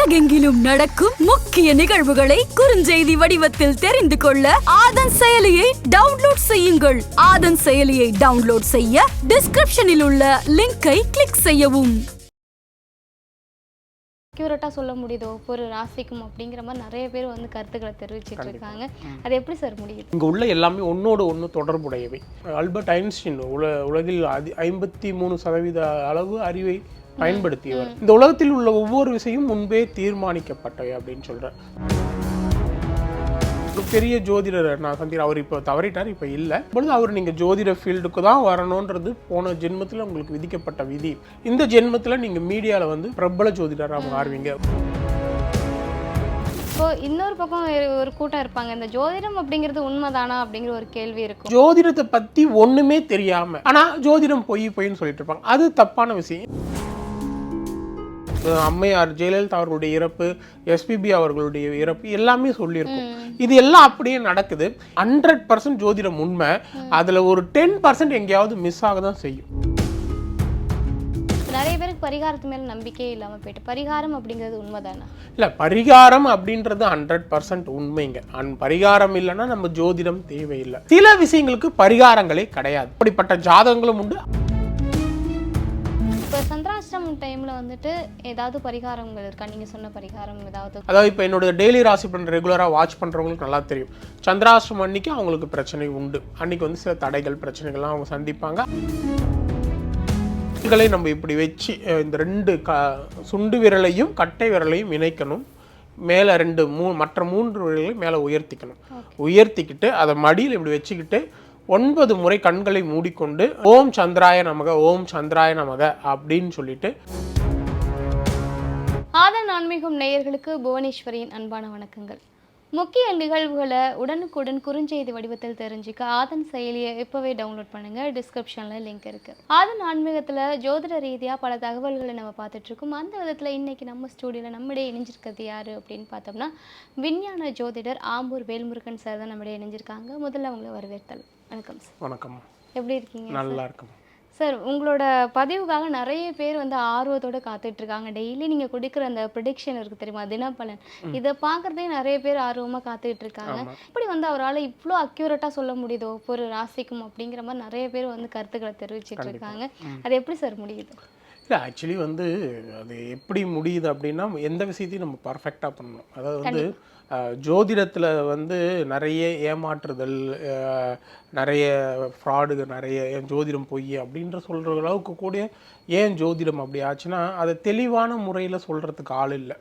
உலகெங்கிலும் நடக்கும் முக்கிய நிகழ்வுகளை குறுஞ்செய்தி வடிவத்தில் தெரிந்து கொள்ள ஆதன் செயலியை டவுன்லோட் செய்யுங்கள். ஆதன் செயலியை டவுன்லோட் செய்ய டிஸ்கிரிப்ஷனில் உள்ள லிங்கை கிளிக் செய்யவும். அக்யூரேட்டாக சொல்ல முடியுது ஒவ்வொரு ராசிக்கும் அப்படிங்கிற மாதிரி நிறைய பேர் வந்து கருத்துக்களை தெரிவிச்சிட்டு இருக்காங்க. அது எப்படி சார் முடியுது? இங்கே உள்ள எல்லாமே ஒன்னோடு ஒன்று தொடர்புடையவை. ஆல்பர்ட் ஐன்ஸ்டீன் உல உலகில் அதி ஐம்பத்தி மூணு சதவீத அளவு அறிவை பயன்படுத்தியவர். இந்த உலகத்தில் உள்ள ஒவ்வொரு விஷயம் முன்பே தீர்மானிக்கப்பட்டவை அப்படின்னு சொல்றார். ஒரு பெரிய ஜோதிடர் நான் சந்திக்கிறேன் அவர் இப்போ தவறிட்டார் இப்போ இல்லை. பொழுது அவர் நீங்கள் ஜோதிட ஃபீல்டுக்கு தான் வரணுன்றது போன ஜென்மத்தில் உங்களுக்கு விதிக்கப்பட்ட விதி. இந்த ஜென்மத்தில் நீங்கள் மீடியாவில் வந்து பிரபல ஜோதிடராக மாறுவீங்க. இப்போ இன்னொரு பக்கம் ஒரு- கூட்டம் இருப்பாங்க. இந்த ஜோதிடம் அப்படிங்கிறது உண்மைதானா அப்படிங்கிற ஒரு கேள்வி இருக்கும். ஜோதிடத்தை பத்தி ஒண்ணுமே தெரியாம ஆனா ஜோதிடம் பொய் பொய்ன்னு சொல்லிட்டு இருப்பாங்க. அது தப்பான விஷயம். அம்மையார் ஜெயலலிதா அவர்களுடைய இறப்பு எஸ்பிபி அவர்களுடைய இறப்பு எல்லாமே சொல்லியிருக்கோம். இது எல்லாம் அப்படியே நடக்குது. ஹண்ட்ரட் பர்சன்ட் ஜோதிடம் உண்மை. அதுல ஒரு டென் பர்சன்ட் எங்கேயாவது மிஸ் ஆக தான் செய்யும். நிறைய பேருக்கு பரிகாரத்து மேல நம்பிக்கையே இல்லாம போயிட்டு பரிகாரம் அப்படிங்கிறது உண்மைதானா? இல்ல பரிகாரம் அப்படின்றது ஹண்ட்ரட் பர்சன்ட் உண்மைங்க. அன் பரிகாரம் இல்லைன்னா நம்ம ஜோதிடம் தேவையில்லை. சில விஷயங்களுக்கு பரிகாரங்களே கிடையாது. அப்படிப்பட்ட ஜாதகங்களும் உண்டு. இப்போ சந்திராஷ்டமம் டைம்ல வந்துட்டு ஏதாவது பரிகாரங்கள் இருக்கா? நீங்க சொன்ன பரிகாரம் ஏதாவது? அதாவது இப்போ என்னோட டெய்லி ராசி பலன் ரெகுலராக வாட்ச் பண்ணுறவங்களுக்கு நல்லா தெரியும். சந்திராஷ்டிரம் அன்னைக்கு அவங்களுக்கு பிரச்சனை உண்டு. அன்னைக்கு வந்து சில தடைகள் பிரச்சனைகள்லாம் அவங்க சந்திப்பாங்க. விரல்களை நம்ம இப்படி வச்சு இந்த ரெண்டு க சுண்டு விரலையும் கட்டை விரலையும் இணைக்கணும். மேலே ரெண்டு மூ மற்ற மூன்று விரல்களையும் மேலே உயர்த்திக்கணும். உயர்த்திக்கிட்டு அதை மடியில் இப்படி வச்சுக்கிட்டு ஒன்பது முறை கண்களை மூடிக்கொண்டு ஓம் சந்திராய நமக ஓம் சந்திராய நமக அப்படின்னு சொல்லிட்டு. ஆதன் ஆன்மீகம் நேயர்களுக்கு புவனேஸ்வரியின் அன்பான வணக்கங்கள். முக்கிய நிகழ்வுகளை உடனுக்குடன் குறுஞ்செய்தி வடிவத்தில் தெரிஞ்சுக்க ஆதன் செயலியை இப்போவே டவுன்லோட் பண்ணுங்கள் டிஸ்கிரிப்ஷனில் லிங்க் இருக்குது ஆதன் ஆன்மீகத்தில் ஜோதிட ரீதியாக பல தகவல்களை நம்ம பார்த்துட்ருக்கோம். அந்த விதத்தில் இன்றைக்கி நம்ம ஸ்டூடியோவில் நம்மிடையே இணைஞ்சிருக்கிறது யார் அப்படின்னு பார்த்தோம்னா விஞ்ஞான ஜோதிடர் ஆம்பூர் வேல்முருகன் சார் தான் நம்முடைய இணைஞ்சிருக்காங்க. முதல்ல அவங்களை வரவேற்தல் வணக்கம் சார் வணக்கம். எப்படி இருக்கீங்க நல்லா இருக்கும் சார் உங்களோட பதிவுக்காக நிறைய பேர் வந்து ஆர்வத்தோட காத்துட்டு இருக்காங்க டெய்லி நீங்க கொடுக்குற அந்த ப்ரிடிக்ஷன் இருக்கு தெரியுமா? தினப்பலன். இதை பார்க்கறதே நிறைய பேர் ஆர்வமா காத்துட்டு இருக்காங்க இப்படி வந்து அவரால் இவ்வளோ அக்யூரேட்டா சொல்ல முடியுது? ஒவ்வொரு ராசிக்கும் அப்படிங்கிற மாதிரி நிறைய பேர் வந்து கருத்துக்களை தெரிவிச்சிட்டு இருக்காங்க அது எப்படி சார் முடியுது? இல்லை ஆக்சுவலி வந்து அது எப்படி முடியுது அப்படின்னா எந்த விஷயத்தையும் நம்ம பர்ஃபெக்டாக பண்ணணும். அதாவது வந்து ஜோதிடத்தில் வந்து நிறைய ஏமாற்றுதல் நிறைய ஃப்ராடுகள் நிறைய ஏன் ஜோதிடம் பொய் அப்படின்ற சொல்கிற அளவுக்கு கூட ஏன் ஜோதிடம் அப்படி ஆச்சுன்னா அதை தெளிவான முறையில் சொல்கிறதுக்கு ஆள் இல்லை.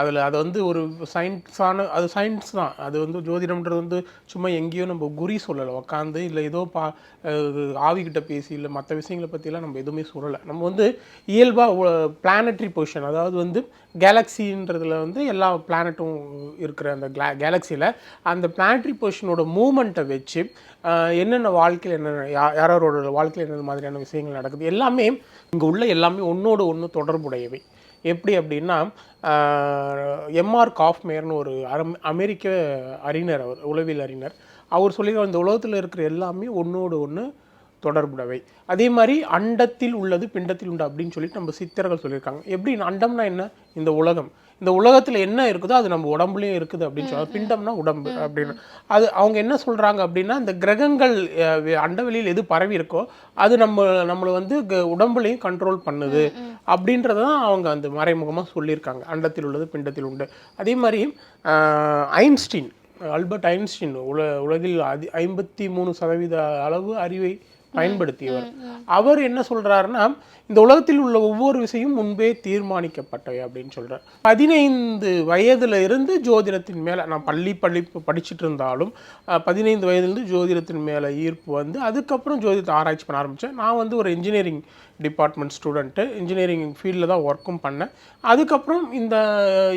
அதில் அது வந்து ஒரு சயின்ஸான அது சயின்ஸ் தான். அது வந்து ஜோதிடம்ன்றது வந்து சும்மா எங்கேயோ நம்ம குறி சொல்லலை. உக்காந்து இல்லை ஏதோ பா ஆவிக்கிட்ட பேசி இல்லை மற்ற விஷயங்களை பற்றிலாம் நம்ம எதுவுமே சொல்லலை. நம்ம வந்து இயல்பாக பிளானட்ரி பொசிஷன் அதாவது வந்து கேலக்சின்றதில் வந்து எல்லா பிளானட்டும் இருக்கிற அந்த கிளா கேலக்ஸியில் அந்த பிளானட்ரி பொசிஷனோட மூமெண்ட்டை வச்சு என்னென்ன வாழ்க்கையில் என்னென்ன யாரோட வாழ்க்கையில் என்னென்ன மாதிரியான விஷயங்கள் நடக்குது எல்லாமே இங்கே உள்ள எல்லாமே ஒன்றோடு ஒன்று தொடர்புடையவை. எப்படி அப்படின்னா எம்ஆர் காஃப்மேர்னு ஒரு அரம் அமெரிக்க அறிஞர் அவர் உளவியல் அறிஞர். அவர் சொல்லி அந்த உலகத்தில் இருக்கிற எல்லாமே ஒன்றோடு ஒன்று தொடர்புடையவை. அதே மாதிரி அண்டத்தில் உள்ளது பிண்டத்தில் உண்டு அப்படின்னு சொல்லிட்டு நம்ம சித்தர்கள் சொல்லியிருக்காங்க. எப்படி அண்டம்னா என்ன? இந்த உலகம். இந்த உலகத்தில் என்ன இருக்குதோ அது நம்ம உடம்புலயும் இருக்குது அப்படின்னு சொல்லுவாங்க. பிண்டம்னா உடம்பு அப்படின்னு. அது அவங்க என்ன சொல்றாங்க அப்படின்னா இந்த கிரகங்கள் அண்டவெளியில் எது பரவி இருக்கோ அது நம்ம நம்மளை வந்து க- உடம்புலையும் கண்ட்ரோல் பண்ணுது அப்படின்றத தான் அவங்க அந்த மறைமுகமாக சொல்லியிருக்காங்க. அண்டத்தில் உள்ளது பிண்டத்தில் உண்டு. அதே மாதிரி ஐன்ஸ்டீன் ஆல்பர்ட் ஐன்ஸ்டீன் உல உலகில் அதி ஐம்பத்தி மூணு சதவீத அளவு அறிவை பயன்படுத்தியவர். அவர் என்ன சொல்றாருன்னா இந்த உலகத்தில் உள்ள ஒவ்வொரு விஷயம் முன்பே தீர்மானிக்கப்பட்டவை அப்படின்னு சொல்றார். பதினைந்து வயதுல இருந்து ஜோதிடத்தின் மேல நான் பள்ளி பள்ளி படிச்சுட்டு இருந்தாலும் பதினைந்து வயதுலேருந்து ஜோதிடத்தின் மேல ஈர்ப்பு வந்து அதுக்கப்புறம் ஜோதிடத்தை ஆராய்ச்சி பண்ண ஆரம்பிச்சேன். நான் வந்து ஒரு இன்ஜினியரிங் டிபார்ட்மெண்ட் ஸ்டூடெண்ட்டு இன்ஜினியரிங் ஃபீல்டில் தான் ஒர்க்கும் பண்ணேன். அதுக்கப்புறம் இந்த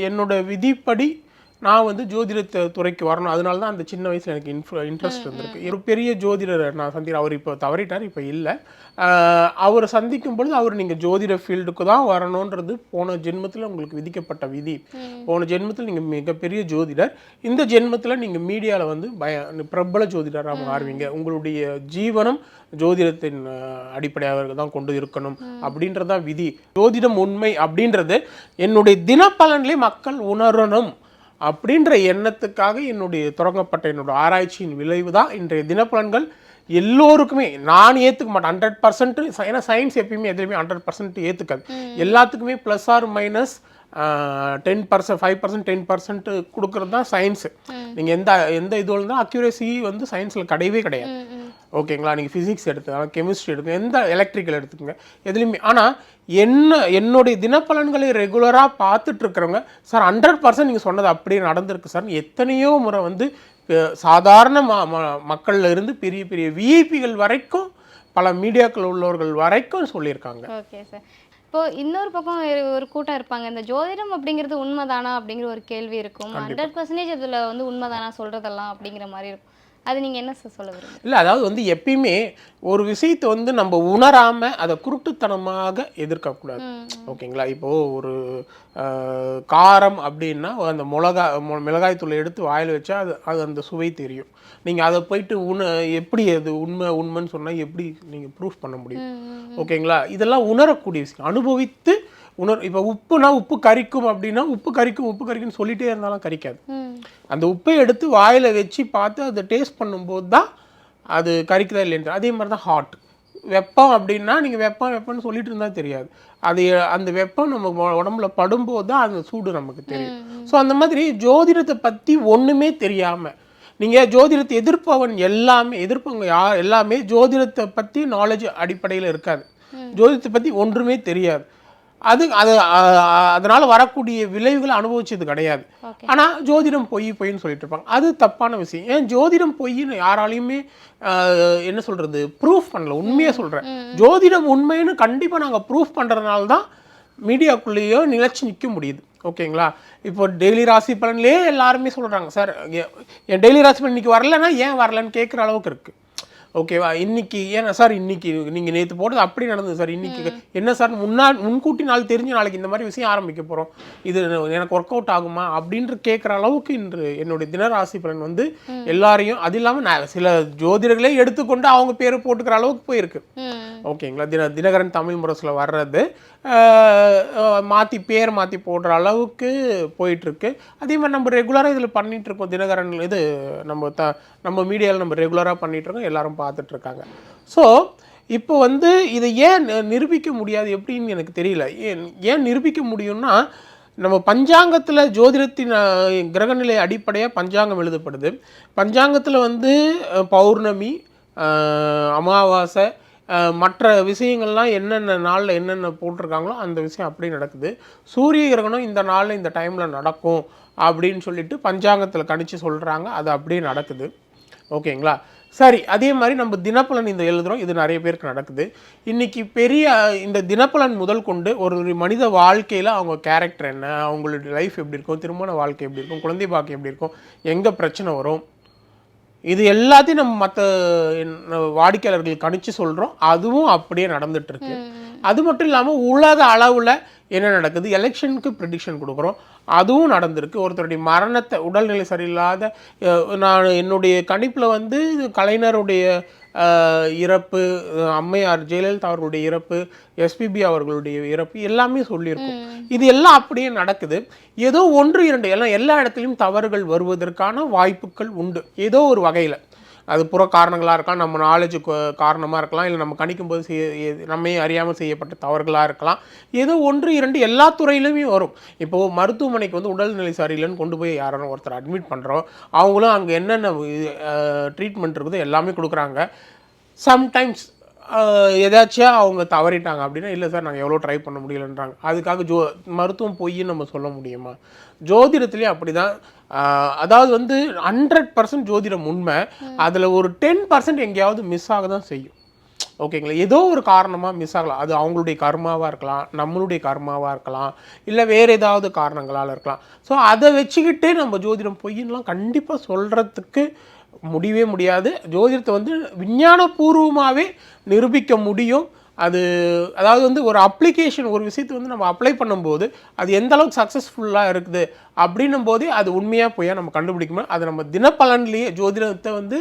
என்னோட விதிப்படி நான் வந்து ஜோதிடத்தை துறைக்கு வரணும். அதனால தான் அந்த சின்ன வயசுல எனக்கு இன்ஃபு இன்ட்ரெஸ்ட் இருந்திருக்கு ஒரு பெரிய ஜோதிடர் நான் சந்திக்கிறேன். அவர் இப்போ தவறிட்டார் இப்போ இல்லை. அவரை சந்திக்கும் பொழுது அவர் நீங்கள் ஜோதிட ஃபீல்டுக்கு தான் வரணுன்றது போன ஜென்மத்தில் உங்களுக்கு விதிக்கப்பட்ட விதி. போன ஜென்மத்தில் நீங்கள் மிகப்பெரிய ஜோதிடர். இந்த ஜென்மத்தில் நீங்கள் மீடியாவில் வந்து பய பிரபல ஜோதிடராக மாறுவீங்க. உங்களுடைய ஜீவனம் ஜோதிடத்தின் அடிப்படையாக தான் கொண்டு இருக்கணும் அப்படின்றது தான் விதி. ஜோதிடம் உண்மை அப்படின்றது என்னுடைய தினப்பலன்லேயே மக்கள் உணரணும். அப்படின்ற எண்ணத்துக்காக என்னுடைய தொடங்கப்பட்ட என்னோட ஆராய்ச்சியின் விளைவு தான் இன்றைய தினப்பலன்கள். எல்லோருக்குமே நான் ஏற்றுக்க மாட்டேன். ஹண்ட்ரட் பர்சன்ட் ஏன்னா சயின்ஸ் எப்பயுமே எதுலையுமே ஹண்ட்ரட் பர்சன்ட் ஏற்றுக்காது எல்லாத்துக்குமே plus or minus ten percent five percent ten percent கொடுக்குறது தான் சயின்ஸு நீங்கள் எந்த எந்த இதுவில் இருந்தால் அக்யூரேசி வந்து சயின்ஸில் கிடையவே கிடையாது. ஓகேங்களா? நீங்கள் ஃபிசிக்ஸ் எடுத்துக்கலாம் கெமிஸ்ட்ரி எடுத்துங்க எந்த எலக்ட்ரிக்கல் எடுத்துக்கோங்க. எதுலையுமே ஆனால் என்ன என்னுடைய தினப்பலன்களை ரெகுலராக பார்த்துட்டு இருக்கிறவங்க சார் ஹண்ட்ரட் பர்சன்ட் நீங்கள் சொன்னது அப்படியே நடந்திருக்கு சார் எத்தனையோ முறை வந்து சாதாரண ம ம- மக்கள்ல இருந்து பெரிய பெரிய விஐபிகள் வரைக்கும் பல மீடியாக்கள் உள்ளவர்கள் வரைக்கும் சொல்லியிருக்காங்க. ஓகே சார் இப்போ இன்னொரு பக்கம் ஒரு- கூட்டம் இருப்பாங்க. இந்த ஜோதிடம் அப்படிங்கிறது உண்மைதானா அப்படிங்கிற ஒரு கேள்வி இருக்கும். ஹண்ட்ரட் பர்சன்டேஜ் இதில் வந்து உண்மைதானா சொல்றதெல்லாம் அப்படிங்கிற மாதிரி இருக்கும். அது நீங்க என்ன சார் சொல்ல விரும்புறீங்க? இல்லை அதாவது வந்து எப்பயுமே ஒரு விஷயத்தை வந்து நம்ம உணராம அதை குருட்டுத்தனமாக எதிர்க்கக்கூடாது ஓகேங்களா? இப்போ ஒரு காரம் அப்படின்னா அந்த மிளகா மிளகாய் தூளை எடுத்து வாயில் வச்சா அது அது அந்த சுவை தெரியும். நீங்கள் அதை போயிட்டு உண எப்படி அது உண்மை உண்மைன்னு சொன்னால் எப்படி நீங்கள் ப்ரூஃப் பண்ண முடியும்? ஓகேங்களா? இதெல்லாம் உணரக்கூடிய விஷயம். அனுபவித்து உணர் இப்போ உப்புனா உப்பு கரிக்கும் அப்படின்னா உப்பு கரிக்கும் உப்பு கரிக்கும்னு சொல்லிட்டே இருந்தாலும் கரிக்காது. அந்த உப்பை எடுத்து வாயில் வச்சு பார்த்து அதை டேஸ்ட் பண்ணும்போது தான் அது கரிக்குதா இல்லைன்னு அதே மாதிரி தான் ஹாட் வெப்பம் அப்படின்னா நீங்கள் வெப்பம் வெப்பம்னு சொல்லிட்டு இருந்தால் தெரியாது. அது அந்த வெப்பம் நம்ம உடம்புல படும்போது தான் அந்த சூடு நமக்கு தெரியும். ஸோ அந்த மாதிரி ஜோதிடத்தை பற்றி ஒன்றுமே தெரியாமல் நீங்கள் ஜோதிடத்தை எதிர்ப்பவன் எல்லாமே எதிர்ப்பவங்க யார் எல்லாமே ஜோதிடத்தை பற்றி நாலேஜ் அடிப்படையில் இருக்காது. ஜோதிடத்தை பற்றி ஒன்றுமே தெரியாது. அது அது அதனால வரக்கூடிய விளைவுகளை அனுபவிச்சது கிடையாது. ஓகே. ஆனா ஜோதிடம் பொய் பொய்ன்னு சொல்லிட்டு இருப்பாங்க அது தப்பான விஷயம். ஏன் ஜோதிடம் பொய்ன்னு யாராலையுமே என்ன சொல்றது ப்ரூஃப் பண்ணல. உண்மையா சொல்றேன். ஜோதிடம் உண்மைன்னு கண்டிப்பா நாங்க ப்ரூஃப் பண்றதுனால தான் மீடியாக்குள்ளேயோ நிலைச்சு நிற்க முடியுது. ஓகேங்களா? இப்போ டெய்லி ராசி பலன்லேயே எல்லாருமே சொல்றாங்க சார் என் டெய்லி ராசி பலன் இன்னைக்கு வரலன்னா ஏன் வரலன்னு கேட்குற அளவுக்கு இருக்கு. ஓகேவா? இன்னைக்கு ஏன்னா சார் இன்னைக்கு நீங்கள் நேற்று போட்டது அப்படி நடந்தது சார். இன்னைக்கு என்ன சார் முன்னாடி முன்கூட்டி நாள் தெரிஞ்சு நாளைக்கு இந்த மாதிரி விஷயம் ஆரம்பிக்க போகிறோம் இது எனக்கு ஒர்க் அவுட் ஆகுமா? அப்படின்ற கேட்குற அளவுக்கு இன்று என்னுடைய தினராசி பலன் வந்து எல்லாரையும் அது இல்லாமல் நான் சில ஜோதிடர்களே எடுத்துக்கொண்டு அவங்க பேரை போட்டுக்கிற அளவுக்கு போயிருக்கு. ஓகேங்களா? தின தினகரன் தமிழ் முரசில் வர்றது மாத்தி பேர் மாற்றி போடுற அளவுக்கு போயிட்டுருக்கு. அதே மாதிரி நம்ம ரெகுலராக இதில் பண்ணிட்டு இருக்கோம் தினகரன் இது நம்ம த நம்ம மீடியாவில் நம்ம ரெகுலராக பண்ணிட்டு இருக்கோம் எல்லாரும் பார்த்துட்டு இருக்காங்க ஸோ இப்போ வந்து இதை ஏன் நிரூபிக்க முடியாது எப்படின்னு எனக்கு தெரியல. ஏன் ஏன் நிரூபிக்க முடியும்னா நம்ம பஞ்சாங்கத்தில் ஜோதிடத்தின் கிரகநிலை அடிப்படையாக பஞ்சாங்கம் எழுதப்படுது. பஞ்சாங்கத்தில் வந்து பௌர்ணமி அமாவாசை மற்ற விஷயங்கள்லாம் என்னென்ன நாளில் என்னென்ன போட்டிருக்காங்களோ அந்த விஷயம் அப்படியே நடக்குது. சூரிய கிரகணம் இந்த நாளில் இந்த டைமில் நடக்கும் அப்படின்னு சொல்லிட்டு பஞ்சாங்கத்தில் கணிச்சு சொல்கிறாங்க அது அப்படியே நடக்குது. ஓகேங்களா? சரி அதே மாதிரி நம்ம தினப்பலன் இந்த எழுதுறோம். இது நிறைய பேருக்கு நடக்குது. இன்னைக்கு பெரிய இந்த தினப்பலன் முதல் கொண்டு ஒரு ஒரு மனித வாழ்க்கையில் அவங்க கேரக்டர் என்ன அவங்களுடைய லைஃப் எப்படி இருக்கும் திருமண வாழ்க்கை எப்படி இருக்கும் குழந்தை பாக்கியம் எப்படி இருக்கும் எங்கே பிரச்சனை வரும் இது எல்லாத்தையும் நம்ம மற்ற வாடிக்கையாளர்கள் கணிச்சு சொல்கிறோம் அதுவும் அப்படியே நடந்துட்டு இருக்கு. அது மட்டும் இல்லாமல் உலக அளவில் என்ன நடக்குது? எலெக்ஷனுக்கு ப்ரிடிக்ஷன் கொடுக்குறோம். அதுவும் நடந்திருக்கு. ஒருத்தருடைய மரணத்தை உடல்நிலை சரியில்லாத நான் என்னுடைய கணிப்பில் வந்து கலைஞருடைய இறப்பு அம்மையார் ஜெயலலிதா அவர்களுடைய இறப்பு எஸ்பிபி அவர்களுடைய இறப்பு எல்லாமே சொல்லியிருக்கோம். இது எல்லாம் அப்படியே நடக்குது. ஏதோ ஒன்று இரண்டு எல்லாம் எல்லா இடத்துலையும் தவறுகள் வருவதற்கான வாய்ப்புகள் உண்டு. ஏதோ ஒரு வகையில். அது புற காரணங்களாக இருக்கலாம் நம்ம நாலேஜ் காரணமாக இருக்கலாம் இல்லை நம்ம கணிக்கும் போது செய்ய எ- நம்மே அறியாமல் செய்யப்பட்ட தவறுகளாக இருக்கலாம். ஏதோ ஒன்று இரண்டு எல்லா துறையிலுமே வரும். இப்போது மருத்துவமனைக்கு வந்து உடல்நிலை சரியில்லைன்னு கொண்டு போய் யாரும் ஒருத்தர் அட்மிட் பண்ணுறோம் அவங்களும் அங்கே என்னென்ன ட்ரீட்மெண்ட் இருக்குதோ எல்லாமே கொடுக்குறாங்க. சம்டைம்ஸ் எதாச்சும் அவங்க தவறிட்டாங்க அப்படின்னா இல்லை சார் நாங்கள் எவ்வளோ ட்ரை பண்ண முடியலன்றாங்க. அதுக்காக ஜோ மருத்துவம் பொய்ன்னு நம்ம சொல்ல முடியுமா? ஜோதிடத்துலேயும் அப்படி தான் அதாவது வந்து ஹண்ட்ரட் பர்சன்ட் ஜோதிடம் உண்மை. அதில் ஒரு டென் பர்சன்ட் எங்கேயாவது மிஸ் ஆக தான் செய்யும். ஓகேங்களா ஏதோ ஒரு காரணமாக மிஸ் ஆகலாம். அது அவங்களுடைய கர்மாவாக இருக்கலாம் நம்மளுடைய கர்மாவாக இருக்கலாம் இல்லை வேறு ஏதாவது காரணங்களால் இருக்கலாம். ஸோ அதை வச்சுக்கிட்டே நம்ம ஜோதிடம் பொய்யெல்லாம் கண்டிப்பாக சொல்கிறதுக்கு முடியவே முடியாது. ஜோதிடத்தை வந்து விஞ்ஞானபூர்வமாகவே நிரூபிக்க முடியும். அது அதாவது வந்து ஒரு அப்ளிகேஷன் ஒரு விஷயத்தை வந்து நம்ம அப்ளை பண்ணும்போது அது எந்த அளவுக்கு சக்ஸஸ்ஃபுல்லாக இருக்குது அப்படின்னும் போதே அது உண்மையாக பொய்யா நம்ம கண்டுபிடிக்கணும் அது நம்ம தினப்பலன்லேயே ஜோதிடத்தை வந்து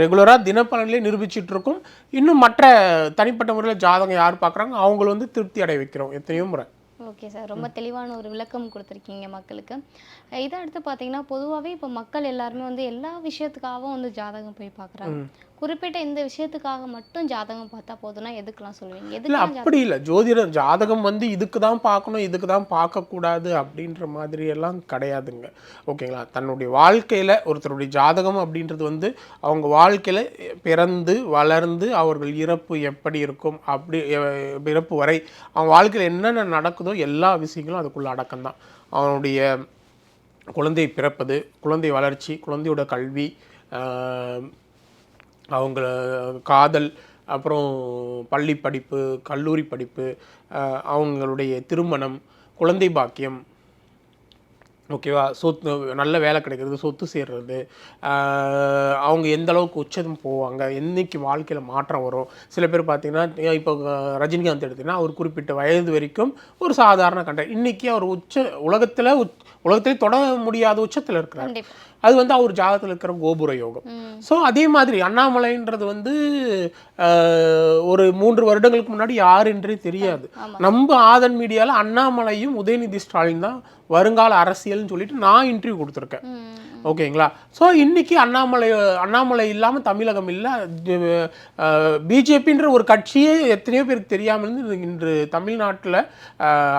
ரெகுலராக தினப்பலன்லேயே நிரூபிச்சுட்டு இருக்கோம் இன்னும் மற்ற தனிப்பட்ட முறையில் ஜாதகம் யார் பார்க்குறாங்க அவங்கள வந்து திருப்தி அடைய வைக்கிறோம் எத்தனையோ முறை. Okay sir. ரொம்ப தெளிவான ஒரு விளக்கம் கொடுத்துருக்கீங்க மக்களுக்கு. இதை அடுத்து பார்த்தீங்கன்னா பொதுவாகவே இப்போ மக்கள் எல்லாருமே வந்து எல்லா விஷயத்துக்காகவும் வந்து ஜாதகம் போய் பார்க்குறாங்க. குறிப்பிட்ட இந்த விஷயத்துக்காக மட்டும் ஜாதகம் பார்த்தா போதும்னா எதுக்கெல்லாம் சொல்லுவீங்க? எதுக்கெல்லாம் அப்படி இல்லை. ஜோதிடம் ஜாதகம் வந்து இதுக்கு தான் பார்க்கணும் இதுக்கு தான் பார்க்கக்கூடாது அப்படின்ற மாதிரி எல்லாம் கிடையாதுங்க. ஓகேங்களா? தன்னுடைய வாழ்க்கையில் ஒருத்தருடைய ஜாதகம் அப்படின்றது வந்து அவங்க வாழ்க்கையில் பிறந்து வளர்ந்து அவர்கள் இறப்பு எப்படி இருக்கும் அப்படி இறப்பு வரை அவங்க வாழ்க்கையில் என்னென்ன நடக்குதோ எல்லா விஷயங்களும் அதுக்குள்ள அடக்கம் தான் அவனுடைய குழந்தை பிறப்பது குழந்தை வளர்ச்சி குழந்தையோட கல்வி அவங்கள காதல் அப்புறம் பள்ளி படிப்பு கல்லூரி படிப்பு அவங்களுடைய திருமணம் குழந்தை பாக்கியம் ஓகேவா? சொத்து நல்ல வேலை கிடைக்கிறது சொத்து சேர்றது அவங்க எந்த அளவுக்கு உச்சம் போவாங்க என்றைக்கு வாழ்க்கையில் மாற்றம் வரும்? சில பேர் பார்த்தீங்கன்னா இப்போ ரஜினிகாந்த் எடுத்தீங்கன்னா அவர் குறிப்பிட்ட வயது வரைக்கும் ஒரு சாதாரண கண்ட இன்றைக்கி அவர் உச்ச உலகத்தில் உலகத்திலே தொட முடியாத உச்சத்தில் இருக்கிறார். அது வந்து அவர் ஜாதகத்தில் இருக்கிற கோபுர யோகம். ஸோ அதே மாதிரி அண்ணாமலைன்றது வந்து ஒரு மூன்று வருடங்களுக்கு முன்னாடி யார் என்றே தெரியாது. நம்ம ஆதன் மீடியாவில் அண்ணாமலையும் உதயநிதி ஸ்டாலின் தான் வருங்கால அரசியல்னு சொல்லிட்டு நான் இன்டர்வியூ கொடுத்துருக்கேன். ஓகேங்களா? ஸோ இன்னைக்கு அண்ணாமலை அண்ணாமலை இல்லாமல் தமிழகம் இல்லை. பிஜேபின்ற ஒரு கட்சியே எத்தனையோ பேருக்கு தெரியாமல் இருந்து இன்று தமிழ்நாட்டில்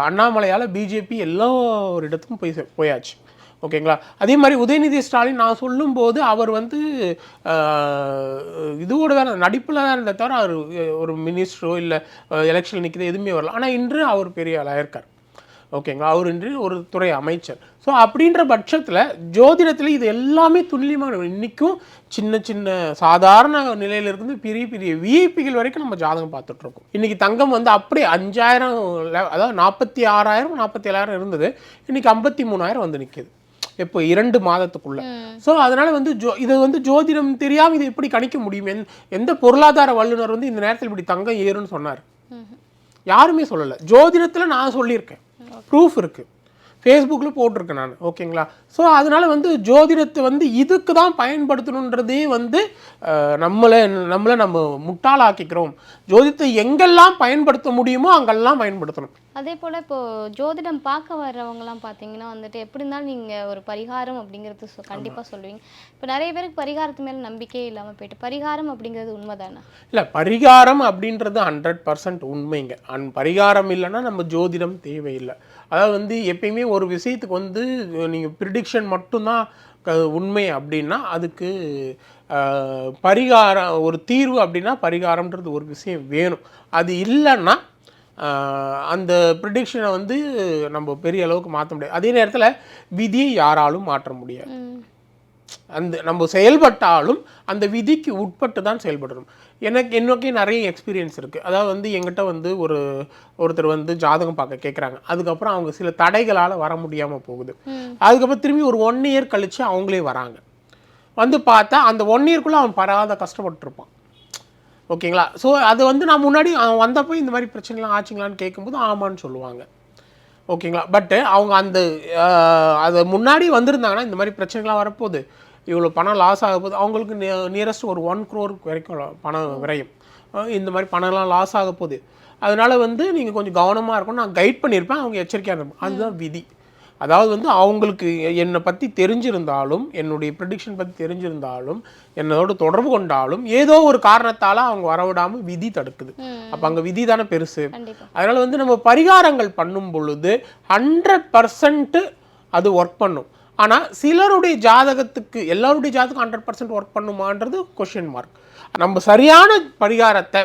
அண்ணாமலையால் பிஜேபி எல்லா ஒரு இடத்துக்கும் போய் போயாச்சு. ஓகேங்களா? அதே மாதிரி உதயநிதி ஸ்டாலின் நான் சொல்லும்போது அவர் வந்து ஆஹ், இதோட வேற நடிப்பில் தான் இருந்த தவிர அவர் ஒரு மினிஸ்டரோ இல்லை எலெக்ஷன் நிற்கிறது எதுவுமே வரல. ஆனால் இன்று அவர் பெரிய ஆளாக இருக்கார். ஓகேங்களா? அவர் இன்று ஒரு துறை அமைச்சர். ஸோ அப்படின்ற பட்சத்தில் ஜோதிடத்தில் இது எல்லாமே துல்லியமாக இன்றைக்கும் சின்ன சின்ன சாதாரண நிலையில் இருந்து பெரிய பெரிய விஐபிகள் வரைக்கும் நம்ம ஜாதகம் பார்த்துட்ருக்கோம். இன்றைக்கி தங்கம் வந்து அப்படியே அஞ்சாயிரம் அதாவது நாற்பத்தி ஆறாயிரம் நாற்பத்தி ஏழாயிரம் இருந்தது. இன்னைக்கு ஐம்பத்தி மூணாயிரம் வந்து நிற்கிது இப்போ இரண்டு மாதத்துக்குள்ள. ஸோ அதனால வந்து ஜோ இது வந்து ஜோதிடம் தெரியாமல் இது எப்படி கணிக்க முடியும்? எந்த- எந்த பொருளாதார வல்லுநர் வந்து இந்த நேரத்தில் இப்படி தங்கம் ஏறும்னு சொன்னார். யாருமே சொல்லலை. ஜோதிடத்தில் நான் சொல்லியிருக்கேன். ப்ரூஃப் இருக்குது ஃபேஸ்புக்கில் போட்டிருக்கேன் நான். ஓகேங்களா? ஸோ அதனால வந்து ஜோதிடத்தை வந்து இதுக்கு தான் பயன்படுத்தணுன்றதே வந்து நம்மளை நம்மளை நம்ம முட்டாளாக்கிக்கிறோம். ஜோதிடத்தை எங்கெல்லாம் பயன்படுத்த முடியுமோ அங்கெல்லாம் பயன்படுத்தணும். அதே போல் இப்போ ஜோதிடம் பார்க்க வர்றவங்கலாம் பார்த்தீங்கன்னா வந்துட்டு எப்படி இருந்தாலும் நீங்கள் ஒரு பரிகாரம் அப்படிங்கிறது சொ கண்டிப்பாக சொல்லுவீங்க. இப்போ நிறைய பேருக்கு பரிகாரத்து மேலே நம்பிக்கையே இல்லாமல் போயிட்டு பரிகாரம் அப்படிங்கிறது உண்மைதானே? இல்லை பரிகாரம் அப்படின்றது ஹண்ட்ரட் பர்சன்ட் உண்மைங்க. அன் பரிகாரம் இல்லைன்னா நம்ம ஜோதிடம் தேவையில்லை. அதாவது வந்து எப்பயுமே ஒரு விஷயத்துக்கு வந்து நீங்கள் ப்ரிடிக்ஷன் மட்டும்தான் உண்மை அப்படின்னா அதுக்கு பரிகாரம் ஒரு தீர்வு அப்படின்னா பரிகாரம்ன்றது ஒரு விஷயம் வேணும். அது இல்லைன்னா அந்த ப்ரிடிக்ஷனை வந்து நம்ம பெரிய அளவுக்கு மாற்ற முடியாது. அதே நேரத்தில் விதியை யாராலும் மாற்ற முடியாது. அந்த நம்ம செயல்பட்டாலும் அந்த விதிக்கு உட்பட்டு தான் செயல்படணும். எனக்கு என்னோக்கே நிறைய எக்ஸ்பீரியன்ஸ் இருக்குது அதாவது வந்து எங்கிட்ட வந்து ஒரு ஒருத்தர் வந்து ஜாதகம் பார்க்க கேட்குறாங்க அதுக்கப்புறம் அவங்க சில தடைகளால் வர முடியாமல் போகுது. அதுக்கப்புறம் திரும்பி ஒரு ஒன் இயர் கழித்து அவங்களே வராங்க. வந்து பார்த்தா அந்த ஒன் இயர்க்குள்ளே அவன் பராத கஷ்டப்பட்டுருப்பான். ஓகேங்களா? ஸோ அது வந்து நான் முன்னாடி அவன் வந்தப்போ இந்த மாதிரி பிரச்சனைலாம் ஆச்சுங்களான்னு கேட்கும்போது ஆமான்னு சொல்லுவாங்க. ஓகேங்களா? பட்டு அவங்க அந்த அது முன்னாடி வந்திருந்தாங்கன்னா இந்த மாதிரி பிரச்சனைகள்லாம் வரப்போகுது. இவ்வளோ பணம் லாஸ் ஆக போகுது அவங்களுக்கு நியரஸ்ட் ஒரு ஒன் க்ரோர் வரைக்கும் பணம் விரையும். இந்த மாதிரி பணம்லாம் லாஸ் ஆக போகுது அதனால வந்து நீங்கள் கொஞ்சம் கவனமாக இருக்கணும். நான் கைட் பண்ணியிருப்பேன். அவங்க எச்சரிக்கையாக இருப்பேன் அதுதான் விதி. அதாவது வந்து அவங்களுக்கு என்னை பற்றி தெரிஞ்சிருந்தாலும் என்னுடைய ப்ரெடிக்ஷன் பற்றி தெரிஞ்சிருந்தாலும் என்னோட தொடர்பு கொண்டாலும் ஏதோ ஒரு காரணத்தால் அவங்க வரவிடாமல் விதி தடுக்குது. அப்போ அங்கே விதி தானே பெருசு. அதனால் வந்து நம்ம பரிகாரங்கள் பண்ணும் பொழுது ஹண்ட்ரட் பர்சன்ட் அது ஒர்க் பண்ணும். ஆனால் சிலருடைய ஜாதகத்துக்கு எல்லாருடைய ஜாதகம் ஹண்ட்ரட் பர்சன்ட் ஒர்க் பண்ணுமான்றது கொஷின் மார்க் நம்ம சரியான பரிகாரத்தை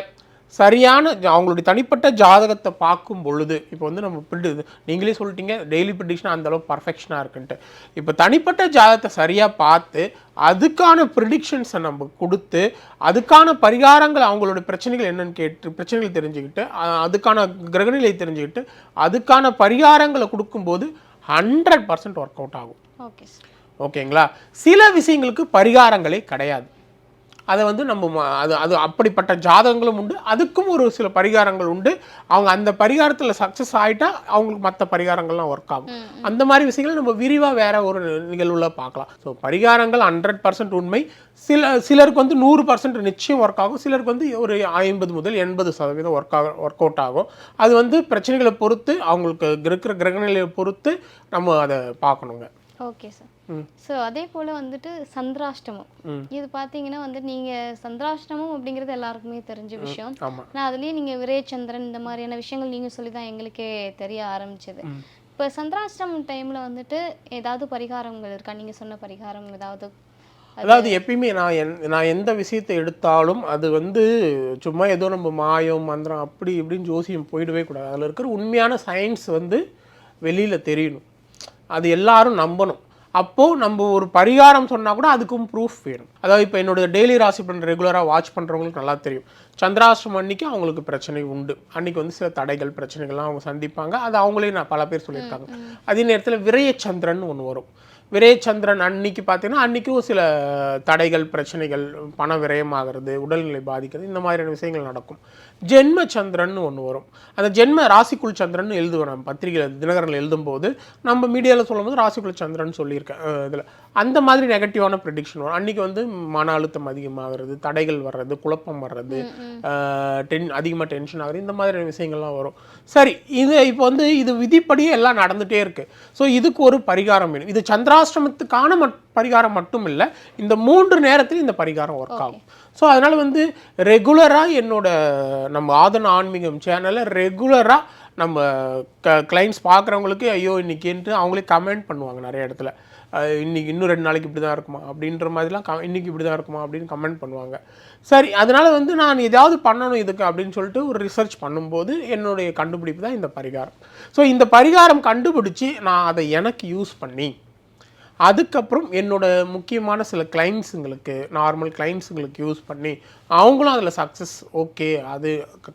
சரியான அவங்களுடைய தனிப்பட்ட ஜாதகத்தை பார்க்கும் பொழுது இப்போ வந்து நம்ம பிரிடு நீங்களே சொல்லிட்டீங்க டெய்லி ப்ரிடிக்ஷன் அந்த அளவுக்கு பர்ஃபெக்ஷனாக இருக்குன்ட்டு. இப்போ தனிப்பட்ட ஜாதகத்தை சரியாக பார்த்து அதுக்கான ப்ரிடிக்ஷன்ஸை நம்ம கொடுத்து அதுக்கான பரிகாரங்கள் அவங்களோட பிரச்சனைகள் என்னன்னு கேட்டு பிரச்சனைகள் தெரிஞ்சுக்கிட்டு அதுக்கான கிரகநிலை தெரிஞ்சுக்கிட்டு அதுக்கான பரிகாரங்களை கொடுக்கும்போது ஹண்ட்ரட் பர்சன்ட் ஒர்க் அவுட் ஆகும் ஓகே ஓகேங்களா? சில விஷயங்களுக்கு பரிகாரங்களே கிடையாது. அதை வந்து நம்ம அது அது அப்படிப்பட்ட ஜாதகங்களும் உண்டு. அதுக்கும் ஒரு சில பரிகாரங்கள் உண்டு. அவங்க அந்த பரிகாரத்தில் சக்ஸஸ் ஆகிட்டா அவங்களுக்கு மற்ற பரிகாரங்கள்லாம் ஒர்க் ஆகும். அந்த மாதிரி விஷயங்களை நம்ம விரிவாக வேற ஒரு நிகழ்வுல பார்க்கலாம். ஸோ பரிகாரங்கள் ஹண்ட்ரட் பர்சன்ட் உண்மை. சில சிலருக்கு வந்து நூறு பர்சன்ட் நிச்சயம் ஒர்க் ஆகும். சிலருக்கு வந்து ஒரு ஐம்பது முதல் எண்பது சதவீதம் ஒர்க் ஆக ஒர்க் அவுட் ஆகும். அது வந்து பிரச்சனைகளை பொறுத்து அவங்களுக்கு இருக்கிற கிரகநிலையை பொறுத்து நம்ம அதை பார்க்கணுங்க. Okay sir. ஸோ அதே போல் வந்துட்டு சந்திராஷ்டமம். இது பார்த்தீங்கன்னா வந்து நீங்கள் சந்திராஷ்டமம் அப்படிங்கிறது எல்லாருக்குமே தெரிஞ்ச விஷயம். நான் அதுலேயே நீங்கள் விரயச்சந்திரன் இந்த மாதிரியான விஷயங்கள் நீங்கள் சொல்லி தான் எங்களுக்கே தெரிய ஆரம்பிச்சது. இப்போ சந்திராஷ்டமம் டைமில் வந்துட்டு ஏதாவது பரிகாரங்கள் இருக்கா? நீங்கள் சொன்ன பரிகாரம் ஏதாவது? அதாவது எப்பயுமே நான் என் நான் எந்த விஷயத்தை எடுத்தாலும் அது வந்து சும்மா ஏதோ நம்ம மாயம் மந்திரம் அப்படி இப்படின்னு ஜோசியம் போயிடவே கூடாது. அதில் இருக்கிற உண்மையான சயின்ஸ் வந்து வெளியில் தெரியணும். அது எல்லாரும் நம்பணும். அப்போது நம்ம ஒரு பரிகாரம் சொன்னால் கூட அதுக்கும் ப்ரூஃப் வேணும். அதாவது இப்போ என்னோட டெய்லி ராசி பலன் ரெகுலராக வாட்ச் பண்ணுறவங்களுக்கு நல்லா தெரியும். சந்திராஷ்டிரம் அன்னைக்கு அவங்களுக்கு பிரச்சனை உண்டு. அன்னைக்கு வந்து சில தடைகள் பிரச்சனைகள்லாம் அவங்க சந்திப்பாங்க. அது அவங்களே நான் பல பேர் சொல்லியிருக்காங்க. அதே நேரத்தில் விரயச்சந்திரன் ஒன்று வரும். விரயச்சந்திரன் அன்னைக்கு பார்த்தீங்கன்னா அன்னைக்கும் சில தடைகள் பிரச்சனைகள் பண விரயமாகிறது உடல்நிலை பாதிக்கிறது இந்த மாதிரியான விஷயங்கள் நடக்கும். ஜென்ம சந்திரன் ஒன்று வரும். அந்த ஜென்ம ராசிக்குள் சந்திரன் எழுதுவோம் நம்ம பத்திரிகையில் தினகரனில் எழுதும்போது நம்ம மீடியாவில் சொல்லும்போது ராசிக்குள் சந்திரன் சொல்லியிருக்கேன் இதில். அந்த மாதிரி நெகட்டிவான ப்ரெடிக்ஷன் வரும். அன்னைக்கு வந்து மன அழுத்தம் அதிகமாகிறது தடைகள் வர்றது குழப்பம் வர்றது டென் அதிகமாக டென்ஷன் ஆகுறது இந்த மாதிரியான விஷயங்கள்லாம் வரும். சரி இது இப்போ வந்து இது விதிப்படியே எல்லாம் நடந்துகிட்டே இருக்கு. ஸோ இதுக்கு ஒரு பரிகாரம் வேணும். இது சந்திராஷ்டிரமத்துக்கான மட் பரிகாரம் மட்டும் இல்லை இந்த மூன்று நேரத்தில் இந்த பரிகாரம் ஒர்க் ஆகும். ஸோ அதனால் வந்து ரெகுலராக என்னோட நம்ம ஆதன ஆன்மீகம் சேனலை ரெகுலராக நம்ம க கிளைண்ட்ஸ் பார்க்குறவங்களுக்கு ஐயோ இன்னைக்குன்ட்டு அவங்களே கமெண்ட் பண்ணுவாங்க நிறைய இடத்துல. இன்னைக்கு இன்னும் ரெண்டு நாளைக்கு இப்படி தான் இருக்குமா? அப்படின்ற மாதிரிலாம் க இன்னைக்கு இப்படி தான் இருக்குமா? அப்படின்னு கமெண்ட் பண்ணுவாங்க. சரி அதனால வந்து நான் ஏதாவது பண்ணணும் இதுக்கு அப்படின்னு சொல்லிட்டு ஒரு ரிசர்ச் பண்ணும்போது என்னுடைய கண்டுபிடிப்பு தான் இந்த பரிகாரம். ஸோ இந்த பரிகாரம் கண்டுபிடிச்சி நான் அதை எனக்கு யூஸ் பண்ணி அதுக்கப்புறம் என்னோட முக்கியமான சில கிளைண்ட்ஸுங்களுக்கு நார்மல் கிளைண்ட்ஸுங்களுக்கு யூஸ் பண்ணி அவங்களும் அதில் சக்ஸஸ் ஓகே அது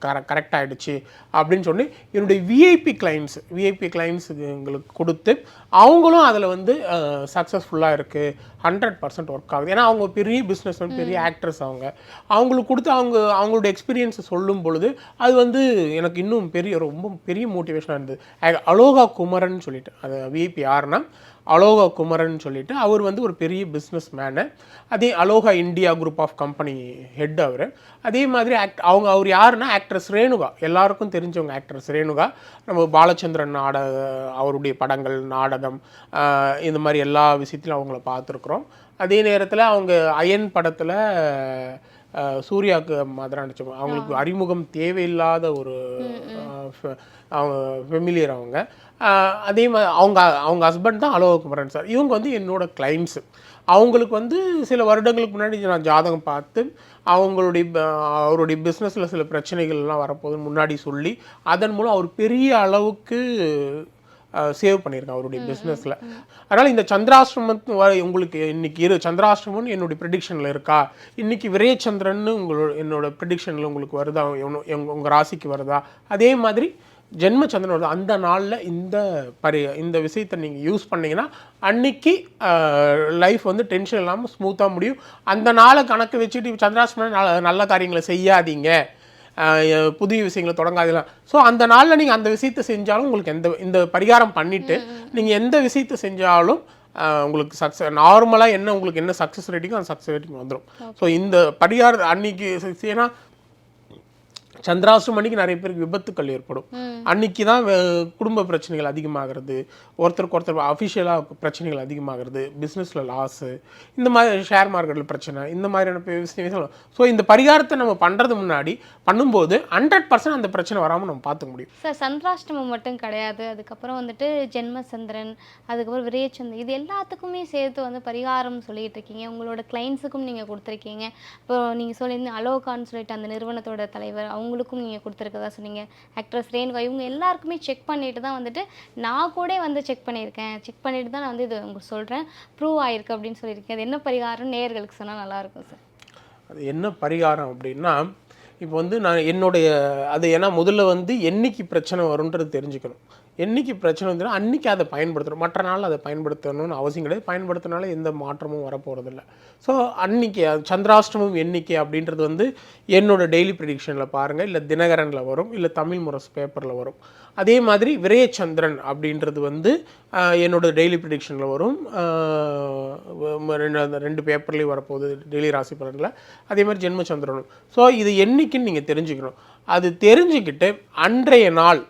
கர கரெக்ட் ஆகிடுச்சு அப்படின்னு சொல்லி என்னுடைய விஐபி கிளைண்ட்ஸ் விஐபி கிளைண்ட்ஸுங்களுக்கு கொடுத்து அவங்களும் அதில் வந்து சக்ஸஸ்ஃபுல்லாக இருக்குது ஹண்ட்ரட் பர்சன்ட் ஒர்க் ஆகுது. ஏன்னா அவங்க பெரிய பிஸ்னஸ் பெரிய ஆக்ட்ரஸ் அவங்க. அவங்களுக்கு கொடுத்து அவங்க அவங்களோட எக்ஸ்பீரியன்ஸை சொல்லும் பொழுது அது வந்து எனக்கு இன்னும் பெரிய ரொம்ப பெரிய மோட்டிவேஷனாக இருந்தது. அலோகா குமரன் சொல்லிட்டு அது விஐபி யாருன்னா அலோகா குமரன் சொல்லிட்டு அவர் வந்து ஒரு பெரிய பிஸ்னஸ் மேனு அதே Aloha India group of company head அவர். அதே மாதிரி ஆக்ட் அவங்க அவர் யாருன்னா ஆக்ட்ரஸ் ரேணுகா. எல்லாருக்கும் தெரிஞ்சவங்க ஆக்ட்ரஸ் ரேணுகா. நம்ம பாலச்சந்திரன் நாடக அவருடைய படங்கள் நாடகம் இந்த மாதிரி எல்லா விஷயத்திலும் அவங்கள பார்த்துருக்குறோம். அதே நேரத்தில் அவங்க அயன் படத்தில் அஹ் சூர்யாவுக்கு மாதிரி நடிச்சவங்க அவங்களுக்கு அறிமுகம் தேவையில்லாத ஒரு அவங்க ஃபெமிலியர் அவங்க. அதே மாதிரி அவங்க அவங்க ஹஸ்பண்ட் தான் அலோக குமரன் சார் இவங்க வந்து என்னோட கிளைண்ட்ஸு அவங்களுக்கு வந்து சில வருடங்களுக்கு முன்னாடி நான் ஜாதகம் பார்த்து அவங்களுடைய அவருடைய பிஸ்னஸில் சில பிரச்சனைகள்லாம் வரப்போகுதுன்னு முன்னாடி சொல்லி அதன் மூலம் அவர் பெரிய அளவுக்கு சேவ் பண்ணியிருக்கேன் அவருடைய பிஸ்னஸில் அதனால் இந்த சந்திராசிரமத்து வ- உங்களுக்கு இன்னைக்கு இரு சந்திராசிரமம்னு என்னுடைய ப்ரிடிக்ஷனில் இருக்கா? இன்னைக்கு விரயச்சந்திரன்னு உங்களோட என்னோட ப்ரிடிக்ஷனில் உங்களுக்கு வருதா? உங்கள் ராசிக்கு வருதா? அதே மாதிரி ஜென்ம சந்திரன் வருது அந்த நாளில் இந்த பரி இந்த விஷயத்தை நீங்கள் யூஸ் பண்ணீங்கன்னா அன்னைக்கு லைஃப் வந்து டென்ஷன் இல்லாமல் ஸ்மூத்தாக முடியும். அந்த நாளை கணக்கு வச்சுட்டு சந்திராசிரமம் நல்ல நல்ல காரியங்களை செய்யாதீங்க. புதிய விஷயங்களை தொடங்காதலாம் ஸோ அந்த நாளில் நீங்கள் அந்த விஷயத்தை செஞ்சாலும் உங்களுக்கு எந்த இந்த பரிகாரம் பண்ணிவிட்டு நீங்கள் எந்த விஷயத்தை செஞ்சாலும் உங்களுக்கு சக்ஸஸ் நார்மலாக என்ன உங்களுக்கு என்ன சக்ஸஸ் ரேட்டிங்கோ அந்த சக்ஸஸ் ரேட்டிங் வந்துடும் ஸோ இந்த பரிகாரம் அன்னைக்கு ஏன்னா சந்திராசிரம் அன்னைக்கு நிறைய பேருக்கு விபத்துக்கள் ஏற்படும். அன்னைக்கு தான் குடும்ப பிரச்சனைகள் அதிகமாகிறது. ஒருத்தருக்கு ஒருத்தர் அஃபிஷியலாக பிரச்சனைகள் அதிகமாகிறது. பிஸ்னஸில் லாஸு இந்த மாதிரி ஷேர் மார்க்கெட்டில் பிரச்சனை இந்த மாதிரியான விஷயம் ஸோ இந்த பரிகாரத்தை நம்ம பண்ணுறது முன்னாடி பண்ணும்போது ஹண்ட்ரட் பர்சன்ட் அந்த பிரச்சனை வராமல் நம்ம பார்த்துக்க முடியும். சார் சந்திராஷ்டமம் மட்டும் கிடையாது. அதுக்கப்புறம் வந்துட்டு ஜென்மசந்திரன் அதுக்கப்புறம் விரயச்சந்திரன் இது எல்லாத்துக்குமே சேர்த்து வந்து பரிகாரம் சொல்லிட்டு இருக்கீங்க. உங்களோட கிளைண்ட்ஸுக்கும் நீங்கள் கொடுத்துருக்கீங்க. இப்போ நீங்கள் சொல்லியிருந்தீங்க அலோகான்னு சொல்லிட்டு அந்த நிறுவனத்தோட தலைவர் அவங்க அவங்களுக்கும் நீங்கள் கொடுத்துருக்கதா சொன்னீங்க. ஆக்ட்ரஸ் ரேணுகா இவங்க எல்லாருக்குமே செக் பண்ணிட்டு தான் வந்துட்டு நான் கூட வந்து செக் பண்ணியிருக்கேன். செக் பண்ணிட்டு தான் நான் வந்து இது உங்களுக்கு சொல்கிறேன் ப்ரூவ் ஆயிருக்கு அப்படின்னு சொல்லியிருக்கேன். அது என்ன பரிகாரம் நேர்களுக்கு சொன்னால் நல்லாயிருக்கும் சார் அது என்ன பரிகாரம் அப்படின்னா இப்போ வந்து நான் என்னுடைய அது ஏன்னா முதல்ல வந்து என்னைக்கு பிரச்சனை வரும்ன்றது தெரிஞ்சுக்கணும். என்னைக்கு பிரச்சனை வந்துடும் அன்றைக்கி அதை பயன்படுத்தணும். மற்ற நாள் அதை பயன்படுத்தணும்னு அவசியம் கிடையாது. பயன்படுத்தினால எந்த மாற்றமும் வரப்போகிறதில்ல ஸோ அன்னைக்கு சந்திராஷ்டமம் எண்ணிக்கை அப்படின்றது வந்து என்னோடய டெய்லி ப்ரிடிக்ஷனில் பாருங்கள் இல்லை தினகரனில் வரும் இல்லை தமிழ் முரசு பேப்பரில் வரும். அதே மாதிரி விரயச்சந்திரன் அப்படின்றது வந்து என்னோடய என்னோட டெய்லி ப்ரிடிக்ஷனில் வரும். ரெண்டு அந்த ரெண்டு பேப்பர்லேயும் வரப்போகுது டெய்லி ராசி பலனில். அதே மாதிரி ஜென்மச்சந்திரனும். ஸோ இது என்றைக்குன்னு நீங்கள் தெரிஞ்சுக்கணும். அது தெரிஞ்சுக்கிட்டு அன்றைய நாள்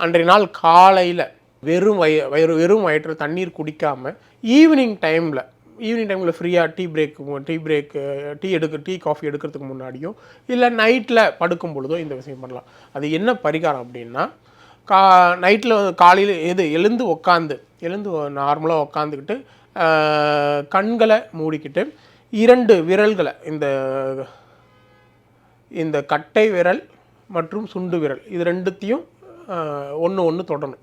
அன்றைய நாள் காலையில் வெறும் வய வயிறு வெறும் வயிற்றில் தண்ணீர் குடிக்காமல் ஈவினிங் டைமில் ஈவினிங் டைமில் ஃப்ரீயாக tea break tea break tea எடுக்க டீ காஃபி எடுக்கிறதுக்கு முன்னாடியும் இல்லை நைட்டில் படுக்கும் பொழுதோ இந்த விஷயம் பண்ணலாம். அது என்ன பரிகாரம் அப்படின்னா கா நைட்டில் காலையில் எது எழுந்து உக்காந்து எழுந்து நார்மலாக உக்காந்துக்கிட்டு கண்களை மூடிக்கிட்டு இரண்டு விரல்களை இந்த இந்த கட்டை விரல் மற்றும் சுண்டு விரல் இது ரெண்டுத்தையும் ஒன்று ஒன்று தொடணும்.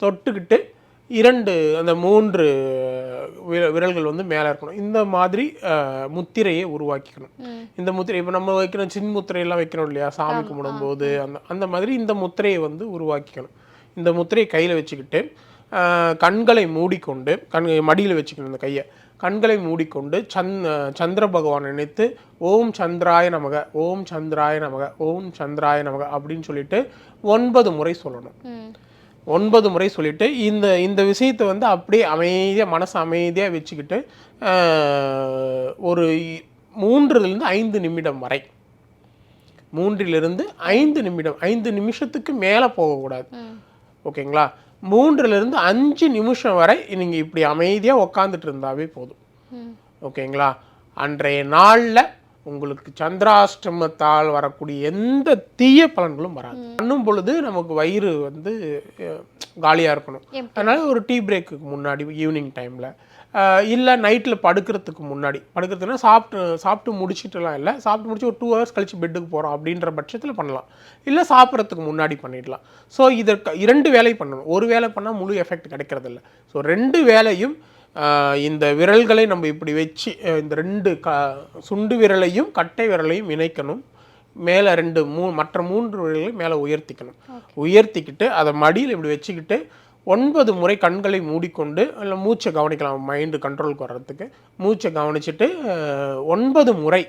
தொட்டுக்கிட்டு இரண்டு அந்த மூன்று விர- விரல்கள் வந்து மேலே இருக்கணும். இந்த மாதிரி முத்திரையை உருவாக்கிக்கணும். இந்த முத்திரை இப்போ நம்ம வைக்கிற சின் முத்திரையெல்லாம் வைக்கிறோம் இல்லையா? சாமி கும்பிடும்போது அந்த அந்த மாதிரி இந்த முத்திரையை வந்து உருவாக்கிக்கணும். இந்த முத்திரையை கையில் வச்சுக்கிட்டு கண்களை மூடிக்கொண்டு கண் மடியில் வச்சுக்கணும் இந்த கையை. கண்களை மூடிக்கொண்டு சந் சந்திர பகவான் நினைத்து ஓம் சந்திராய நமக ஓம் சந்திராய நமக ஓம் சந்திராய நமக அப்படின்னு சொல்லிட்டு ஒன்பது முறை சொல்லணும். ஒன்பது முறை சொல்லிட்டு இந்த இந்த விஷயத்தை வந்து அப்படியே அமைதியாக மனசு அமைதியாக வச்சுக்கிட்டு ஆஹ், ஒரு மூன்றிலிருந்து ஐந்து நிமிடம் வரை. மூன்றிலிருந்து ஐந்து நிமிடம் ஐந்து நிமிஷத்துக்கு மேலே போகக்கூடாது. ஓகேங்களா? மூன்றிலிருந்து அஞ்சு நிமிஷம் வரை நீங்கள் இப்படி அமைதியாக உக்காந்துட்டு இருந்தாவே போதும். ஓகேங்களா? அன்றைய நாளில் உங்களுக்கு சந்திராஷ்டமத்தால் வரக்கூடிய எந்த தீய பலன்களும் வராது. பண்ணும் பொழுது நமக்கு வயிறு வந்து காலியாக இருக்கணும். அதனால ஒரு டீ பிரேக்குக்கு முன்னாடி ஈவினிங் டைமில் இல்லை நைட்டில் படுக்கிறதுக்கு முன்னாடி. படுக்கிறதுனா சாப்பிட்டு சாப்பிட்டு முடிச்சிட்டுலாம் இல்லை. சாப்பிட்டு முடிச்சு ஒரு டூ ஹவர்ஸ் கழிச்சு பெட்டுக்கு போகிறோம் அப்படின்ற பட்சத்தில் பண்ணலாம். இல்லை சாப்பிட்றதுக்கு முன்னாடி பண்ணிடலாம். ஸோ இதற்கு இரண்டு வேலை பண்ணணும். ஒரு வேலை பண்ணால் முழு எஃபெக்ட் கிடைக்கிறதில்ல. ஸோ ரெண்டு வேலையும் இந்த விரல்களை நம்ம இப்படி வச்சு இந்த ரெண்டு க சுண்டு விரலையும் கட்டை விரலையும் இணைக்கணும். மேலே ரெண்டு மூ மற்ற மூன்று விரல்களையும் மேலே உயர்த்திக்கணும். உயர்த்திக்கிட்டு அதை மடியில் இப்படி வச்சுக்கிட்டு ஒன்பது முறை கண்களை மூடிக்கொண்டு இல்லை மூச்சை கவனிக்கலாம் மைண்டு கண்ட்ரோலுக்கு வர்றதுக்கு. மூச்சை கவனிச்சுட்டு ஒன்பது முறை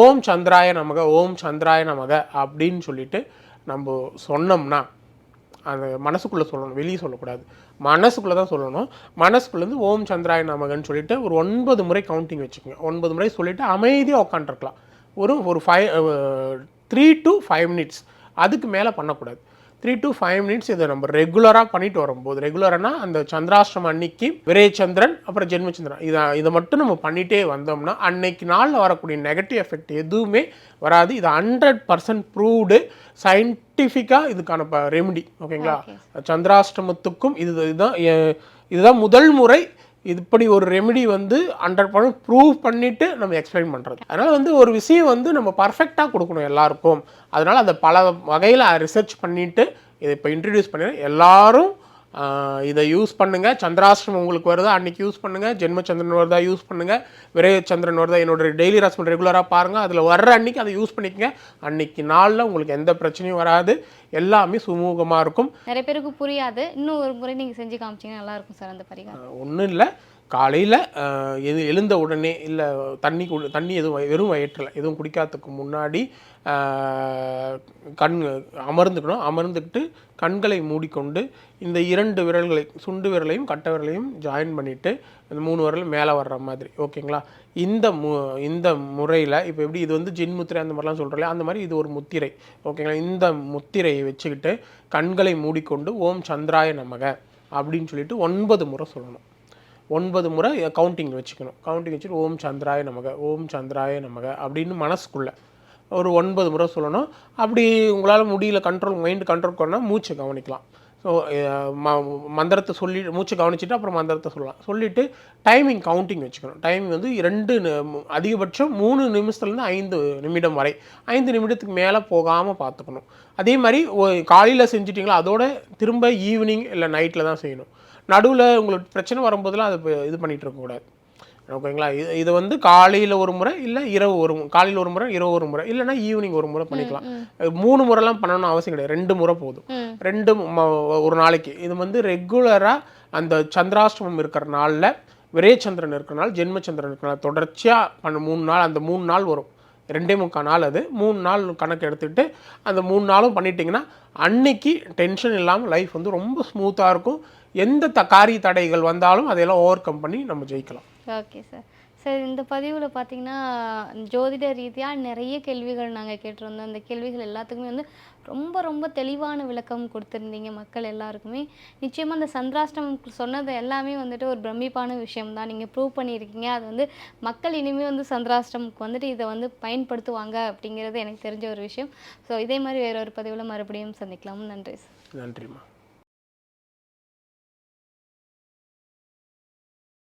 ஓம் சந்திராய நமக ஓம் சந்திராய நமக அப்படின்னு சொல்லிட்டு நம்ம சொன்னோம்னா அந்த மனசுக்குள்ளே சொல்லணும் வெளியே சொல்லக்கூடாது. மனசுக்குள்ளே தான் சொல்லணும். மனசுக்குள்ளேருந்து ஓம் சந்திராய நமகன்னு சொல்லிட்டு ஒரு ஒன்பது முறை கவுண்டிங் வச்சுக்கோங்க. ஒன்பது முறை சொல்லிவிட்டு அமைதியாக உட்காந்துருக்கலாம் ஒரு ஒரு five three to five minutes அதுக்கு மேலே பண்ணக்கூடாது. த்ரீ டு ஃபைவ் மினிட்ஸ் இதை நம்ம ரெகுலராக பண்ணிட்டு வரும்போது ரெகுலரானா அந்த சந்திராஷ்டிரம் அன்னைக்கு விரயச்சந்திரன் அப்புறம் ஜென்மச்சந்திரன். இதை இதை மட்டும் நம்ம பண்ணிட்டே வந்தோம்னா அன்னைக்கு நாளில் வரக்கூடிய நெகட்டிவ் எஃபெக்ட் எதுவுமே வராது. இது ஹண்ட்ரட் பர்சன்ட் ப்ரூவ்டு சயின்டிஃபிக்காக இதுக்கான ரெமெடி ஓகேங்களா சந்திராஷ்டமத்துக்கும் இது இதுதான் இதுதான் முதல் முறை இப்படி ஒரு ரெமெடி வந்து ஹண்ட்ரட் பர்சன்ட் ப்ரூவ் பண்ணிட்டு நம்ம எக்ஸ்பிளைன் பண்ணுறது அதனால் வந்து ஒரு விஷயம் வந்து நம்ம பர்ஃபெக்டாக கொடுக்கணும் எல்லாருக்கும். அதனால் அதை பல வகையில் ரிசர்ச் பண்ணிவிட்டு இதை இப்போ இன்ட்ரடியூஸ் பண்ணி எல்லாரும் இதை யூஸ் பண்ணுங்க. சந்திராஷ்டிரம் உங்களுக்கு வருதா? அன்னைக்கு யூஸ் பண்ணுங்க. ஜென்மச்சந்திரன் வருதா? யூஸ் பண்ணுங்க. விரயச்சந்திரன் வருதா? என்னோட டெய்லி ராசிமல் ரெகுலராக பாருங்க. அதில் வர்ற அன்னைக்கு அதை யூஸ் பண்ணிக்கங்க. அன்னைக்கு நாளில் உங்களுக்கு எந்த பிரச்சனையும் வராது. எல்லாமே சுமூகமாக இருக்கும். நிறைய பேருக்கு புரியாது. இன்னும் ஒரு முறை நீங்கள் செஞ்சு காமிச்சீங்கன்னா நல்லா இருக்கும் சார் அந்த பரிகாரம். ஒன்றும் இல்லை. காலையில் எது எழுந்த உடனே இல்லை தண்ணி கு தண்ணி எதுவும் வெறும் வயிற்றில் எதுவும் குடிக்காததுக்கு முன்னாடி கண் அமர்ந்துக்கணும். அமர்ந்துக்கிட்டு கண்களை மூடிக்கொண்டு இந்த இரண்டு விரல்களை சுண்டு விரலையும் கட்ட விரலையும் ஜாயின் பண்ணிவிட்டு இந்த மூணு விரல் மேலே வர்ற மாதிரி ஓகேங்களா? இந்த மு இந்த முறையில் இப்போ எப்படி இது வந்து ஜின் முத்திரை அந்த மாதிரிலாம் சொல்கிறோம் அந்த மாதிரி இது ஒரு முத்திரை ஓகேங்களா? இந்த முத்திரையை வச்சுக்கிட்டு கண்களை மூடிக்கொண்டு ஓம் சந்திராய நமக அப்படின்னு சொல்லிட்டு ஒன்பது முறை சொல்லணும். ஒன்பது முறை கவுண்டிங் வச்சுக்கணும். கவுண்டிங் வச்சுட்டு ஓம் சந்திராய நமக ஓம் சந்திராய நமக அப்படின்னு மனசுக்குள்ளே ஒரு ஒன்பது முறை சொல்லணும். அப்படி உங்களால் முடியல கண்ட்ரோல் மைண்டு கண்ட்ரோல் பண்ணால் மூச்சை கவனிக்கலாம். ஸோ ம மந்திரத்தை சொல்லி மூச்சை கவனிச்சுட்டு அப்புறம் மந்திரத்தை சொல்லலாம். சொல்லிவிட்டு டைமிங் கவுண்டிங் வச்சுக்கணும். டைமிங் வந்து ரெண்டு அதிகபட்சம் மூணு நிமிஷத்துலேருந்து ஐந்து நிமிடம் வரை. ஐந்து நிமிடத்துக்கு மேலே போகாமல் பார்த்துக்கணும். அதே மாதிரி காலையில் செஞ்சிட்டிங்களா அதோட திரும்ப ஈவினிங் இல்லை நைட்டில் தான் செய்யணும். நடுவில் உங்களுக்கு பிரச்சனை வரும்போதெல்லாம் அதை இது பண்ணிகிட்டு இருக்கக்கூடாது ஓகேங்களா? இது இது வந்து காலையில் ஒரு முறை இல்லை இரவு ஒரு காலையில் ஒரு முறை இரவு ஒரு முறை இல்லைன்னா ஈவினிங் ஒரு முறை பண்ணிக்கலாம். மூணு முறைலாம் பண்ணணும்னு அவசியம் கிடையாது. ரெண்டு முறை போதும். ரெண்டு ஒரு நாளைக்கு. இது வந்து ரெகுலராக அந்த சந்திராஷ்டமம் இருக்கிற நாளில் விரயச்சந்திரன் இருக்கிற நாள் ஜென்மச்சந்திரன் இருக்கிற நாள் தொடர்ச்சியாக பண்ண மூணு நாள் அந்த மூணு நாள் வரும். ரெண்டே முக்கால் நாள் அது. மூணு நாள் கணக்கு எடுத்துக்கிட்டு அந்த மூணு நாளும் பண்ணிட்டீங்கன்னா அன்னைக்கு டென்ஷன் இல்லாமல் லைஃப் வந்து ரொம்ப ஸ்மூத்தாக இருக்கும். எந்த த காரிய தடைகள் வந்தாலும் அதையெல்லாம் ஓவர் கம் பண்ணி நம்ம ஜெயிக்கலாம். ஓகே சார் சார் இந்த பதிவில் பார்த்தீங்கன்னா ஜோதிட ரீதியாக நிறைய கேள்விகள் நாங்கள் கேட்டிருந்தோம். அந்த கேள்விகள் எல்லாத்துக்குமே வந்து ரொம்ப ரொம்ப தெளிவான விளக்கம் கொடுத்துருந்தீங்க மக்கள் எல்லாருக்குமே. நிச்சயமாக அந்த சந்திராஷ்டமம் சொன்னது எல்லாமே வந்துட்டு ஒரு பிரமிப்பான விஷயம் தான் நீங்கள் ப்ரூவ் பண்ணியிருக்கீங்க. அது வந்து மக்கள் இனிமேல் வந்து சந்திராஷ்டமுக்கு வந்துட்டு இதை வந்து பயன்படுத்துவாங்க அப்படிங்கிறது எனக்கு தெரிஞ்ச ஒரு விஷயம். ஸோ இதே மாதிரி வேற ஒரு பதிவில் மறுபடியும் சந்திக்கலாம். நன்றி நன்றிம்மா.